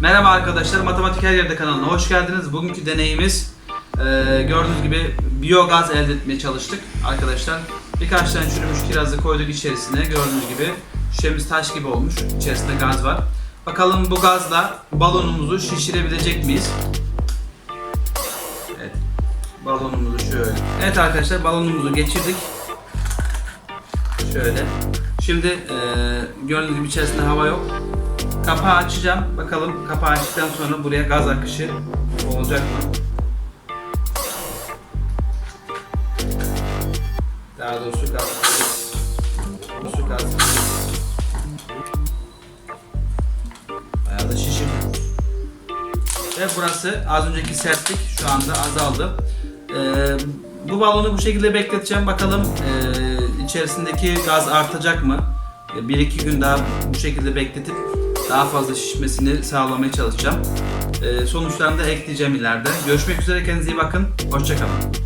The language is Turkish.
Merhaba arkadaşlar, Matematik Her Yerde kanalına hoş geldiniz. Bugünkü deneyimiz e, gördüğünüz gibi biyogaz elde etmeye çalıştık arkadaşlar. Birkaç tane çürümüş kirazı koyduk içerisine. Gördüğünüz gibi şişemiz taş gibi olmuş. İçerisinde gaz var. Bakalım bu gazla balonumuzu şişirebilecek miyiz? Evet. Balonumuzu şöyle. Evet arkadaşlar balonumuzu geçirdik. Şöyle. Şimdi e, gördüğünüz gibi içerisinde hava yok. Kapağı açacağım. Bakalım kapağı açtıktan sonra buraya gaz akışı olacak mı? Daha doğrusu gaz. Bu su gaz. Bayağı da şişirdi. Ve burası az önceki sertlik şu anda azaldı. Ee, bu balonu bu şekilde bekleteceğim. Bakalım ee, içerisindeki gaz artacak mı? Bir iki gün daha bu şekilde bekletip daha fazla şişmesini sağlamaya çalışacağım. Ee, sonuçlarını da ekleyeceğim ileride. Görüşmek üzere kendinize iyi bakın. Hoşçakalın.